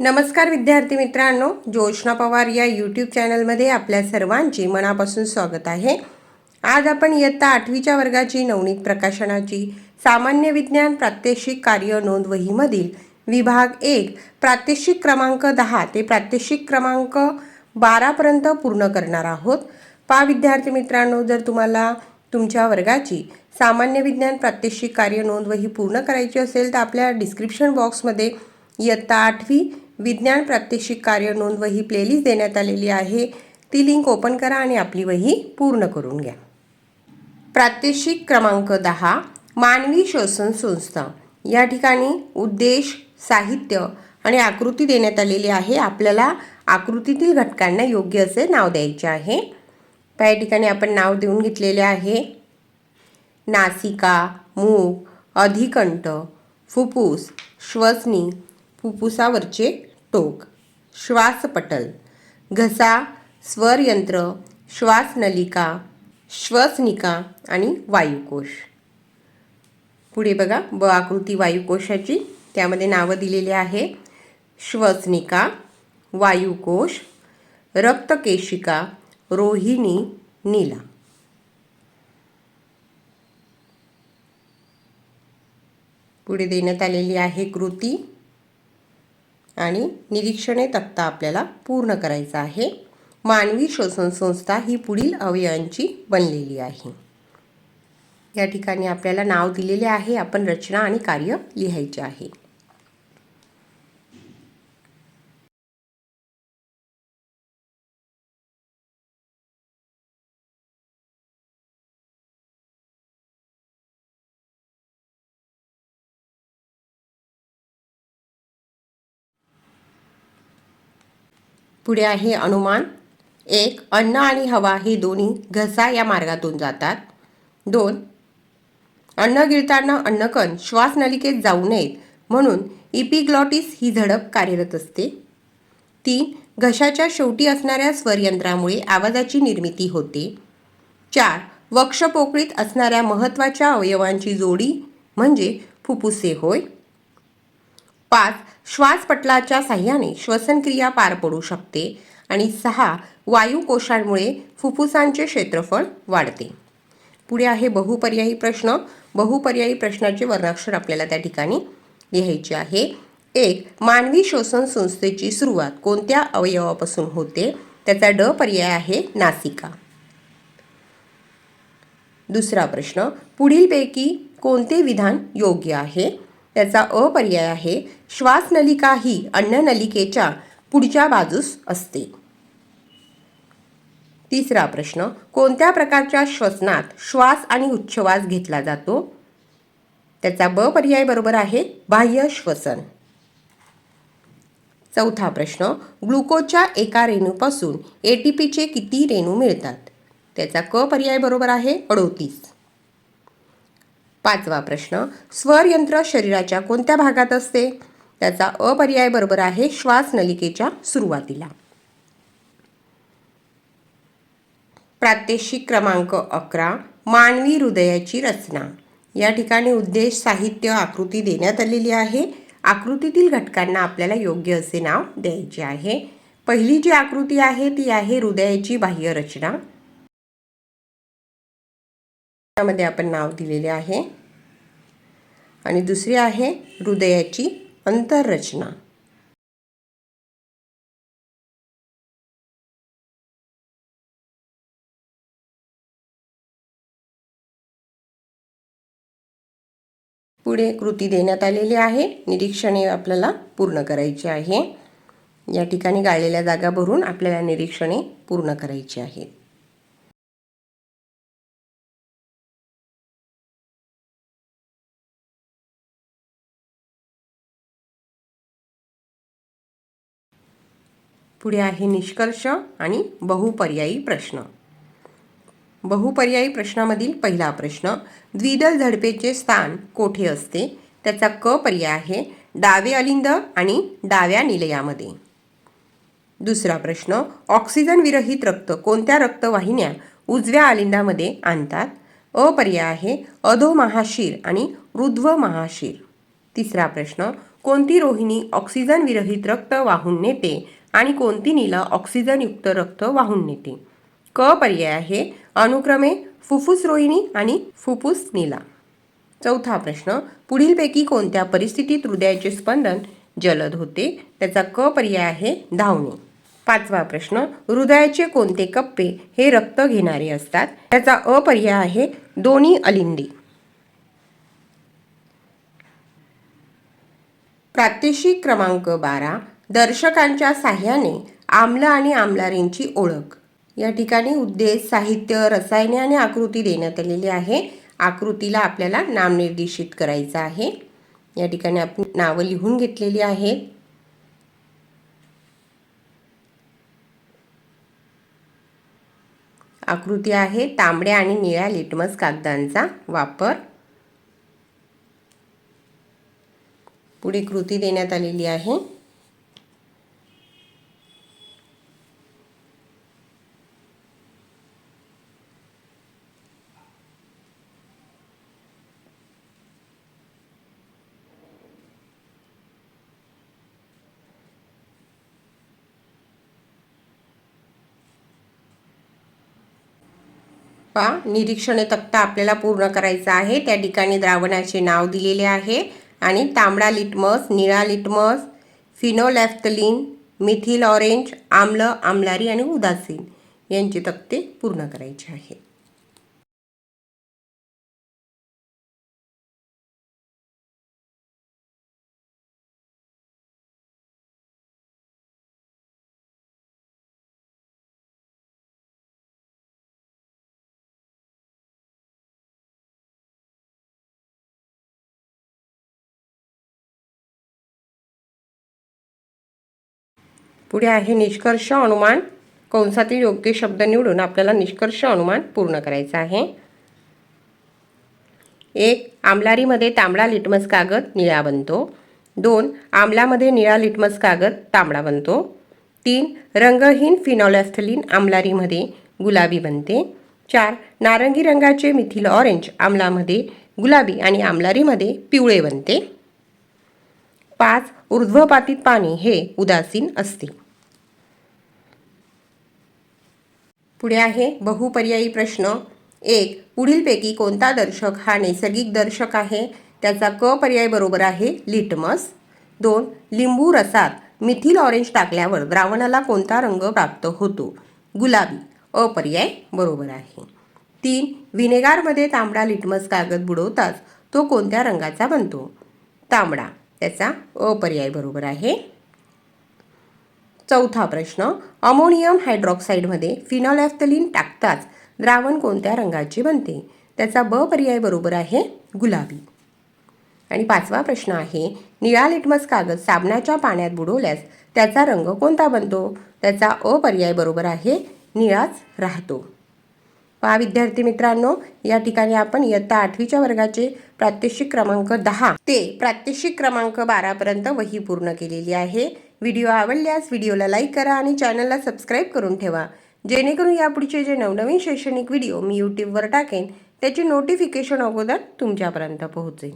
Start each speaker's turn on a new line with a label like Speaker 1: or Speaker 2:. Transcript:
Speaker 1: नमस्कार विद्यार्थी मित्रांनो जोशना पवार या यूट्यूब चॅनलमध्ये आपल्या सर्वांचे मनापासून स्वागत आहे. आज आपण इयत्ता आठवीच्या वर्गाची नवनीत प्रकाशनाची सामान्य विज्ञान प्रात्यक्षिक कार्य नोंदवहीमधील विभाग एक प्रात्यक्षिक क्रमांक दहा ते प्रात्यक्षिक क्रमांक बारापर्यंत पूर्ण करणार आहोत. पा विद्यार्थी मित्रांनो जर तुम्हाला तुमच्या वर्गाची सामान्य विज्ञान प्रात्यक्षिक कार्य नोंदवही पूर्ण करायची असेल तर आपल्या डिस्क्रिप्शन बॉक्समध्ये इयत्ता आठवी विज्ञान प्रात्यक्षिक कार्य नोंद वही प्लेलिस्ट देण्यात आलेली आहे. ती लिंक ओपन करा आणि आपली वही पूर्ण करून घ्या. प्रात्यक्षिक क्रमांक दहा मानवी श्वसन संस्था. या ठिकाणी उद्देश साहित्य आणि आकृती देण्यात आलेली आहे. आपल्याला आकृतीतील घटकांना योग्य असे नाव द्यायचे आहे. त्या ठिकाणी आपण नाव देऊन घेतलेले आहे. नासिका मूग अधिकंठ फुफ्फुस श्वसनी फुफ्फुसावरचे टोक. श्वासपटल. घसा स्वरयंत्र श्वासनलिका श्वसनिका आणि वायुकोश. पुढे बघा ब आकृती वायुकोशाची. त्यामध्ये नावं दिलेली आहे. श्वसनिका वायुकोश रक्तकेशिका रोहिणी नीला. पुढे देण्यात आलेली आहे कृती. आणि निरीक्षणे तक्ता आपल्याला पूर्ण करायचा आहे. मानवी श्वसन संस्था ही पुढील अवयवांची बनलेली आहे. या ठिकाणी आपल्याला नाव दिलेले आहे. आपण रचना आणि कार्य लिहायचे आहे. पुढे आहे अनुमान. एक अन्न आणि हवा हे दोन्ही घसा या मार्गातून जातात. दोन अन्न गिळताना अन्नकण श्वासनलिकेत जाऊ नयेत म्हणून इपिग्लॉटिस ही झडप कार्यरत असते. तीन घशाच्या शेवटी असणाऱ्या स्वरयंत्रामुळे आवाजाची निर्मिती होते. चार वक्षपोकळीत असणाऱ्या महत्त्वाच्या अवयवांची जोडी म्हणजे फुफ्फुसे होय. पाच श्वासपटलाच्या साह्याने श्वसनक्रिया पार पडू शकते आणि सहा वायुकोशांमुळे फुफ्फुसांचे क्षेत्रफळ वाढते. पुढे आहे बहुपर्यायी प्रश्न. बहुपर्यायी प्रश्नाचे वर्णाक्षर आपल्याला त्या ठिकाणी लिहायचे आहे. एक मानवी श्वसन संस्थेची सुरुवात कोणत्या अवयवापासून होते? त्याचा ड पर्याय आहे नासिका. दुसरा प्रश्न. पुढीलपैकी कोणते विधान योग्य आहे? त्याचा अपर्याय आहे. श्वासनलिका ही अन्ननलिकेच्या पुढच्या बाजूस असते. तिसरा प्रश्न कोणत्या प्रकारच्या श्वसनात श्वास आणि उच्छवास घेतला जातो? त्याचा ब पर्याय बरोबर आहे बाह्य श्वसन. चौथा प्रश्न ग्लुकोजच्या एका रेणूपासून एटीपीचे किती रेणू मिळतात? त्याचा क पर्याय बरोबर आहे अडोतीस. पाचवा प्रश्न स्वरयंत्र शरीराच्या कोणत्या भागात असते? त्याचा अपर्याय बरोबर आहे श्वास नलिकेच्या सुरुवातीला. प्रात्यक्षिक क्रमांक अकरा मानवी हृदयाची रचना. या ठिकाणी उद्देश साहित्य आकृती देण्यात आलेली आहे. आकृतीतील घटकांना आपल्याला योग्य असे नाव द्यायचे आहे. पहिली जी आकृती आहे ती आहे हृदयाची बाह्य रचना. त्यामध्ये आपण नाव दिलेले आहे. आणि दुसरी आहे हृदयाची अंतररचना. पुढे कृती देण्यात आलेली आहे. निरीक्षणे आपल्याला पूर्ण करायची आहे. या ठिकाणी गाळलेल्या जागा भरून आपल्याला निरीक्षणे पूर्ण करायची आहेत. पुढे आहे निष्कर्ष आणि बहुपर्यायी प्रश्न. बहुपर्यायी प्रश्नामधील पहिला प्रश्न द्विदल झडपेचे स्थान कोठे असते? त्याचा क पर्याय आहे डावे अलिंद आणि डाव्या निलयामध्ये. दुसरा प्रश्न ऑक्सिजन विरहित रक्त कोणत्या रक्तवाहिन्या उजव्या अलिंदामध्ये आणतात? अपर्याय आहे अधो महाशीर आणि ऊर्ध्व महाशीर. तिसरा प्रश्न कोणती रोहिणी ऑक्सिजन विरहित रक्त वाहून नेते आणि कोणती नीला ऑक्सिजनयुक्त रक्त वाहून नेते. क पर्याय आहे अनुक्रमे फुफ्फुस रोहिणी आणि फुफ्फुस नीला. चौथा प्रश्न पुढीलपैकी कोणत्या परिस्थितीत हृदयाचे स्पंदन जलद होते? त्याचा क पर्याय आहे धावणे. पाचवा प्रश्न हृदयाचे कोणते कप्पे हे रक्त घेणारे असतात? त्याचा अ पर्याय आहे दोन्ही अलिंदी. प्रात्यक्षिक क्रमांक बारा दर्शकांच्या साह्याने आम्ल आणि आमलारींची ओळख. या ठिकाणी उद्देश साहित्य रसायने आणि आकृती देण्यात आलेली आहे. आकृतीला आपल्याला नामनिर्देशित करायचं आहे. या ठिकाणी आपण नावं लिहून घेतलेली आहेत. आकृती आहे तांबड्या आणि निळ्या लिटमस कागदांचा वापर. पुढे कृती देण्यात आलेली आहे. पा निरीक्षण तक्ता आपल्याला पूर्ण करायचा आहे. त्या ठिकाणी द्रावणाचे नाव दिलेले आहे. आणि तांबडा लिटमस निळा लिटमस फिनोलॅफ्थलिन मिथिल ऑरेंज आम्ल आमलारी आणि उदासीन यांचे तक्ते पूर्ण करायचे आहेत. पुढे आहे निष्कर्ष अनुमान. कंसातील योग्य शब्द निवडून आपल्याला निष्कर्ष अनुमान पूर्ण करायचं आहे. एक आमलारीमध्ये तांबडा लिटमस कागद निळा बनतो. दोन आमलामध्ये निळा लिटमस कागद तांबडा बनतो. तीन रंगहीन फिनॉलॅस्थलीन आमलारीमध्ये गुलाबी बनते. चार नारंगी रंगाचे मिथिल ऑरेंज आमलामध्ये गुलाबी आणि आमलारीमध्ये पिवळे बनते. पाच ऊर्ध्वपातीत पाणी हे उदासीन असते. पुढे आहे बहुपर्यायी प्रश्न. एक पुढीलपैकी कोणता दर्शक हा नैसर्गिक दर्शक आहे? त्याचा क पर्याय बरोबर आहे लिटमस. दोन लिंबू रसात मिथिल ऑरेंज टाकल्यावर द्रावणाला कोणता रंग प्राप्त होतो? गुलाबी अपर्याय बरोबर आहे. तीन व्हिनेगारमध्ये तांबडा लिटमस कागद बुडवताच तो कोणत्या रंगाचा बनतो? तांबडा त्याचा अपर्याय बरोबर आहे. चौथा प्रश्न अमोनियम हायड्रॉक्साईडमध्ये फिनॉलॅफ्थलिन टाकताच द्रावण कोणत्या रंगाचे बनते? त्याचा ब पर्याय बरोबर आहे गुलाबी. आणि पाचवा प्रश्न आहे निळा लिटमस कागद साबणाच्या पाण्यात बुडवल्यास त्याचा रंग कोणता बनतो? त्याचा अ पर्याय बरोबर आहे निळाच राहतो. पहा विद्यार्थी मित्रांनो या ठिकाणी आपण इयत्ता आठवीच्या वर्गाचे प्रात्यक्षिक क्रमांक दहा ते प्रात्यक्षिक क्रमांक बारापर्यंत वही पूर्ण केलेली आहे. व्हिडिओ आवडल्यास व्हिडिओला लाईक करा आणि चॅनलला सबस्क्राईब करून ठेवा. जेणेकरून यापुढचे जे नवनवीन शैक्षणिक व्हिडिओ मी यूट्यूबवर टाकेन त्याचे नोटिफिकेशन अगोदर तुमच्यापर्यंत पोहोचेल